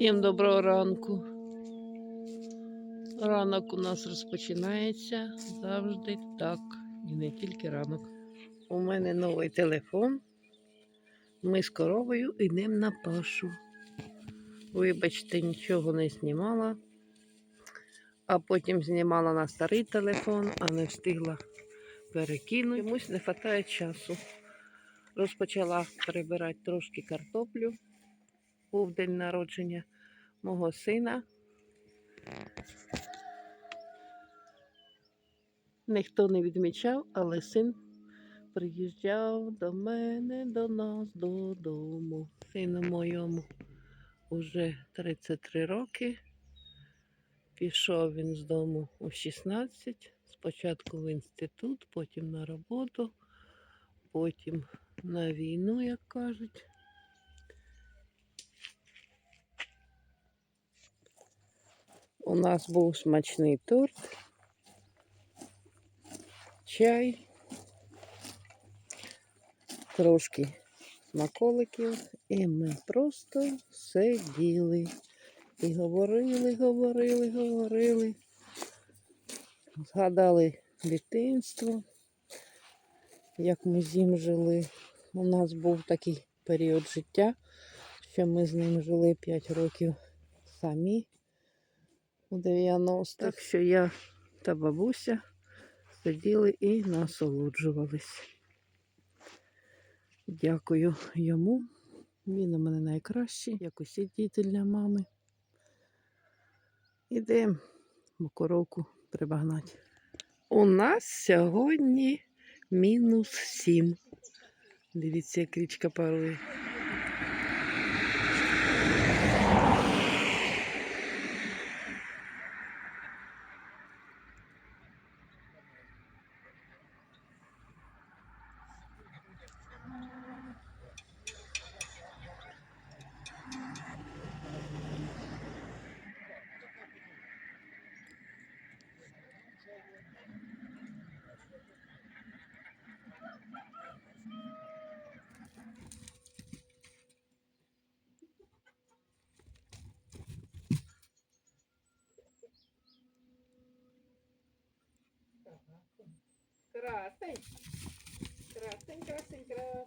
Всім доброго ранку. Ранок у нас розпочинається завжди так. І не тільки ранок. У мене новий телефон. Ми з коровою йдемо на пашу. Вибачте, нічого не знімала. А потім знімала на старий телефон, а не встигла перекинути. Чомусь не вистачає часу. Розпочала перебирати трошки картоплю. Був день народження мого сина. Ніхто не відмічав, але син приїжджав до мене, до нас додому. Сину моєму уже 33 роки. Пішов він з дому у 16. Спочатку в інститут, потім на роботу, потім на війну, як кажуть. У нас був смачний торт, чай, трошки смаколиків, і ми просто сиділи і говорили, говорили, говорили. Згадали дитинство, як ми з ним жили. У нас був такий період життя, що ми з ним жили 5 років самі у 90-х. Так що я та бабуся сиділи і насолоджувались. Дякую йому. Він у мене найкращий, як усі діти для мами. Ідемо коровку прибагнати. У нас сьогодні мінус 7. Дивіться, як річка парує. Красень. Красень, красень, красень.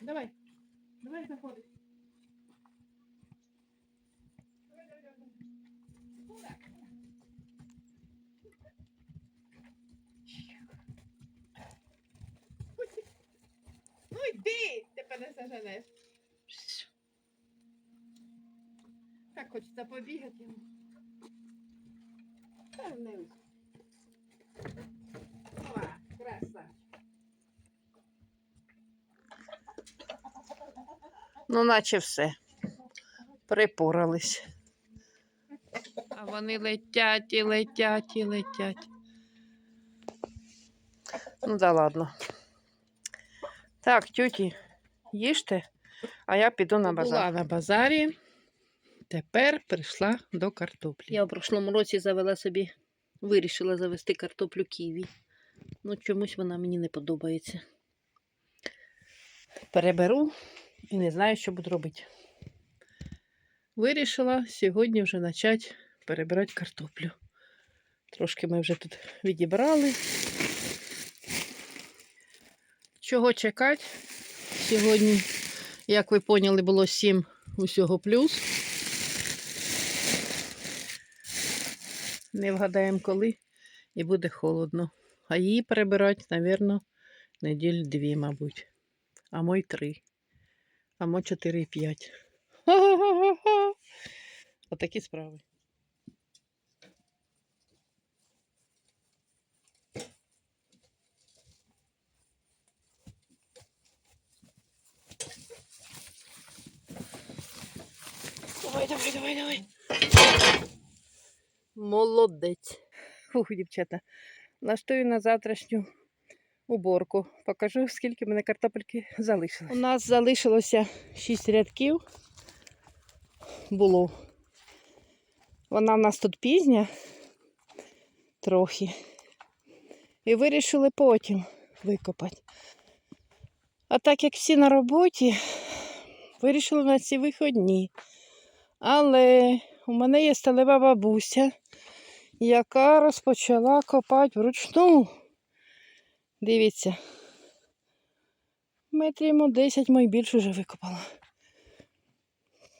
Давай. Давай заходи. Давай, давай, давай. Куда? Ну йди, тебе не заженеш. Так хочеться побігати йому. Та не. Ова, краса. Ну, наче все. Припорались. А вони летять і летять і летять. Ну да ладно. Так, тюті, їжте, а я піду на базар. Була на базарі, тепер прийшла до картоплі. Я в прошлому році завела собі, вирішила завести картоплю ківі. Ну, чомусь вона мені не подобається. Переберу і не знаю, що буду робити. Вирішила сьогодні вже почати перебирати картоплю. Трошки ми вже тут відібрали. Чого чекати? Сьогодні, як ви поняли, було 7 усього плюс. Не вгадаємо коли і буде холодно. А її перебирати, мабуть, неділь дві, мабуть. А мой три. А мо 4 і 5. Отакі справи. Давай, давай, давай. Молодець. Фух, дівчата. Налаштую на завтрашню уборку. Покажу, скільки в мене картопельки залишилось. У нас залишилося 6 рядків. Було. Вона в нас тут пізня трохи. І вирішили потім викопати. А так як всі на роботі, вирішили на ці вихідні. Але у мене є сталева бабуся, яка розпочала копати вручну. Дивіться. Метрів йому 10 мой більше вже викопала.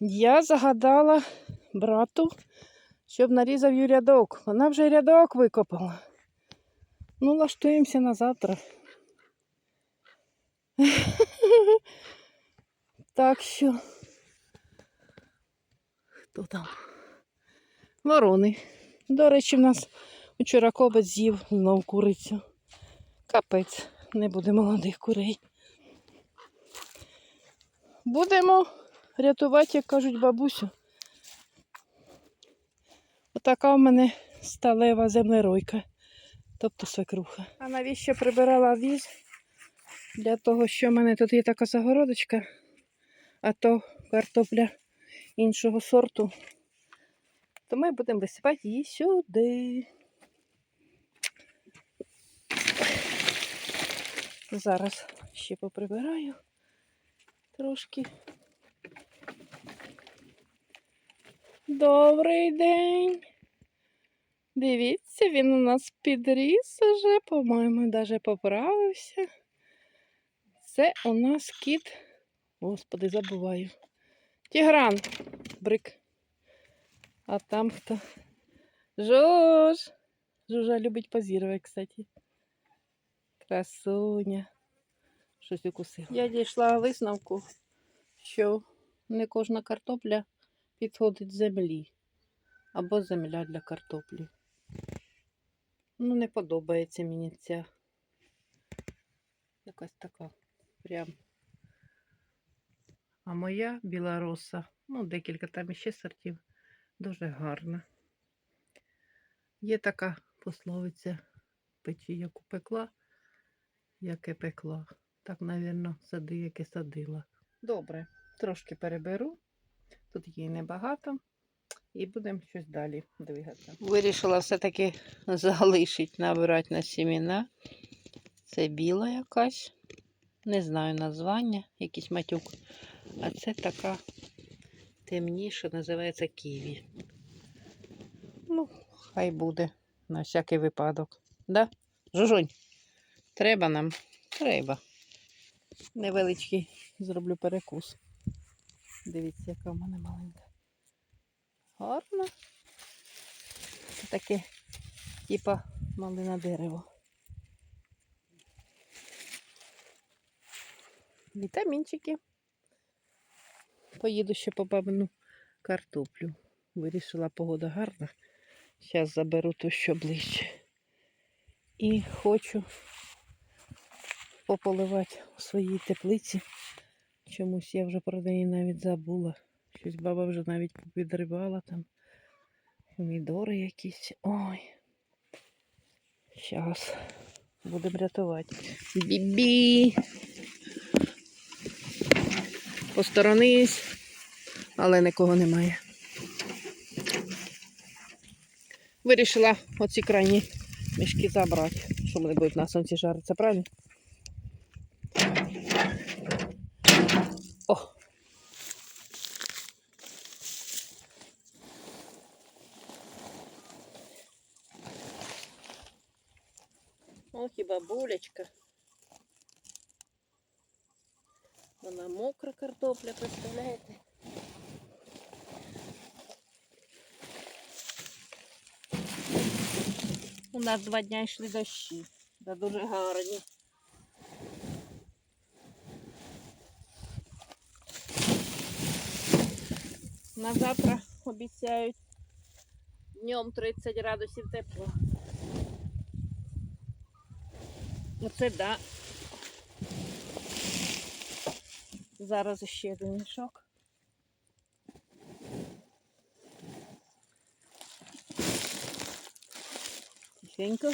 Я загадала брату, щоб нарізав їй рядок. Вона вже рядок викопала. Ну, лаштуємося на завтра. Так що. Хто там? Ворони. До речі, в нас вчора кобець з'їв знов курицю. Капець, не буде молодих курей. Будемо рятувати, як кажуть бабусю. Отака в мене сталева землеройка, тобто свекруха. А навіщо прибирала віз? Для того, що в мене тут є така загородочка, а то картопля іншого сорту. То ми будемо висипати її сюди. Зараз ще поприбираю трошки. Добрий день. Дивіться, він у нас підріс уже, по-моєму, навіть поправився. Це у нас кіт. Господи, забуваю. Тігран. Брик. А там хто? Жож. Жужа любить позірувати, кстати. Красуня. Щось укусила. Я дійшла висновку, що не кожна картопля підходить землі. Або земля для картоплі. Ну, не подобається мені ця. Якась така. Прям. А моя білороса, ну, декілька там іще сортів, дуже гарна. Є така пословиця печі, яку пекла, яке пекла. Так, навірно, сади, яке садила. Добре, трошки переберу. Тут її небагато. І будемо щось далі двигатися. Вирішила все-таки залишити, набирати на сіміна. Це біла якась. Не знаю названня, якийсь матюк. А це така темніша, називається ківі. Ну, хай буде на всякий випадок. Да? Жужунь, треба нам? Треба. Невеличкий зроблю перекус. Дивіться, яка в мене маленька. Гарно. Це таке, типа малина дерево. Вітамінчики. Поїду ще по бабину картоплю. Вирішила погода гарна. Зараз заберу ту, що ближче. І хочу пополивати у своїй теплиці. Чомусь я вже про неї навіть забула. Щось баба вже навіть підривала там. Помідори якісь. Ой. Зараз будемо рятувати. Бібі. Посторонись, але нікого немає. Вирішила оці крайні мішки забрати, що вони будуть на сонці жаритися, правильно? О! Ох і бабулечка. Вона мокра картопля, представляєте? У нас два дня йшли дощі. Да дуже гарні. На завтра обіцяють днем 30 градусів тепла. Оце да. Зараз ще один мішок. Тихенько.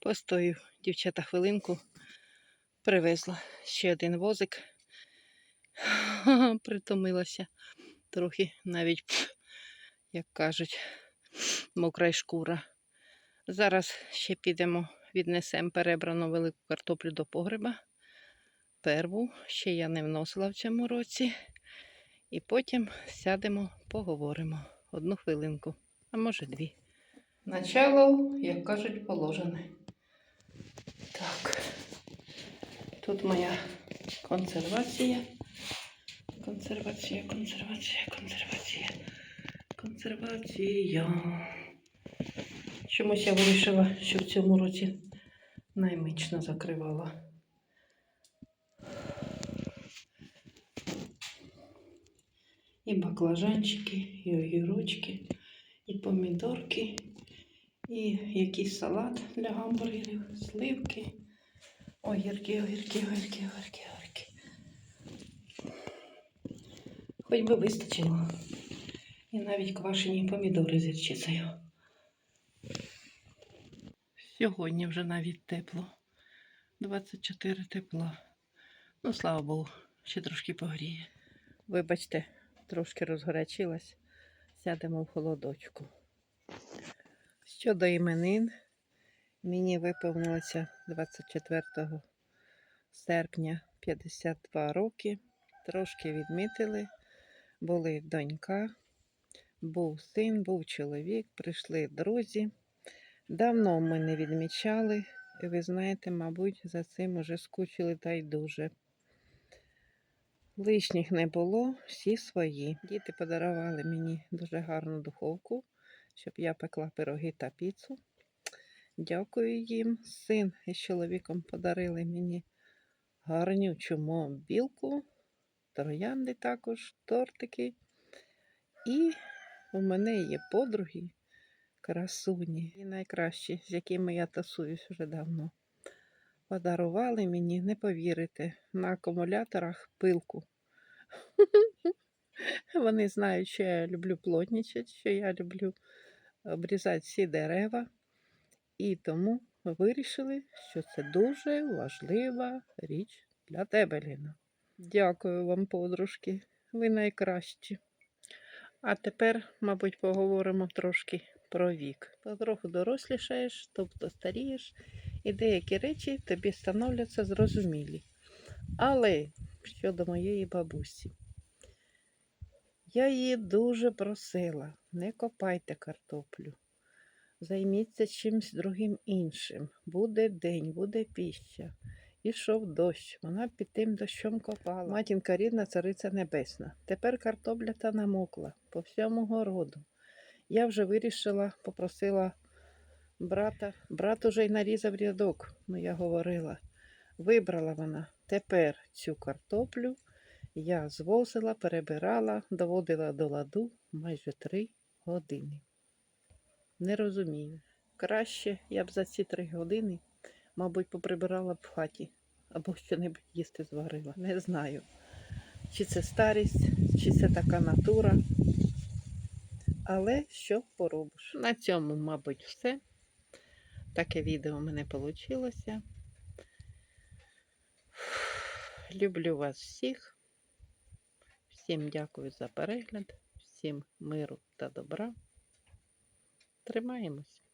Постою, дівчата, хвилинку. Привезла ще один возик. Притомилася трохи навіть, як кажуть, мокра й шкура. Зараз ще підемо, віднесемо перебрану велику картоплю до погреба. Перву, ще я не вносила в цьому році. І потім сядемо, поговоримо. Одну хвилинку, а може дві. Начало, як кажуть, положене. Так. Тут моя консервація. Консервація, консервація, консервація. Консервація. Чомусь я вирішила, що в цьому році наймично закривала. І баклажанчики, і огірочки, і помідорки, і якийсь салат для гамбургерів, сливки. Огірки, огірки, огірки, огірки, огірки. Хоч би вистачило. І навіть квашені помідори з гірчицею. Сьогодні вже навіть тепло. 24 тепла. Ну, слава Богу, ще трошки погріє. Вибачте, трошки розгорячилась. Сядемо в холодочку. Щодо іменин, мені виповнилося 24 серпня 52 роки. Трошки відмітили. Були донька, був син, був чоловік, прийшли друзі. Давно ми не відмічали, і ви знаєте, мабуть, за цим уже скучили та й дуже. Лишніх не було, всі свої. Діти подарували мені дуже гарну духовку, щоб я пекла пироги та піцу. Дякую їм. Син із чоловіком подарили мені гарнючу білку, троянди також, тортики. І у мене є подруги, красуні, і найкращі, з якими я тасуюсь вже давно. Подарували мені, не повірите, на акумуляторах пилку. Вони знають, що я люблю плотнічати, що я люблю обрізати всі дерева. І тому вирішили, що це дуже важлива річ для тебе, Ліна. Дякую вам, подружки, ви найкращі. А тепер, мабуть, поговоримо трошки про вік. Потроху дорослішаєш, тобто старієш, і деякі речі тобі становляться зрозумілі. Але щодо моєї бабусі, я її дуже просила, не копайте картоплю. Займіться чимось другим іншим. Буде день, буде піща. Ішов дощ, вона під тим дощом копала. Матінка рідна, цариця небесна. Тепер картопля та намокла по всьому городу. Я вже вирішила, попросила брата. Брат уже й нарізав рядок, ну я говорила. Вибрала вона. Тепер цю картоплю я звозила, перебирала, доводила до ладу майже три години. Не розумію. Краще я б за ці три години, мабуть, поприбирала б в хаті або що-небудь їсти зварила. Не знаю. Чи це старість, чи це така натура. Але що поробиш? На цьому, мабуть, все. Таке відео в мене вийшло. Люблю вас всіх. Всім дякую за перегляд, всім миру та добра. Тримаємось.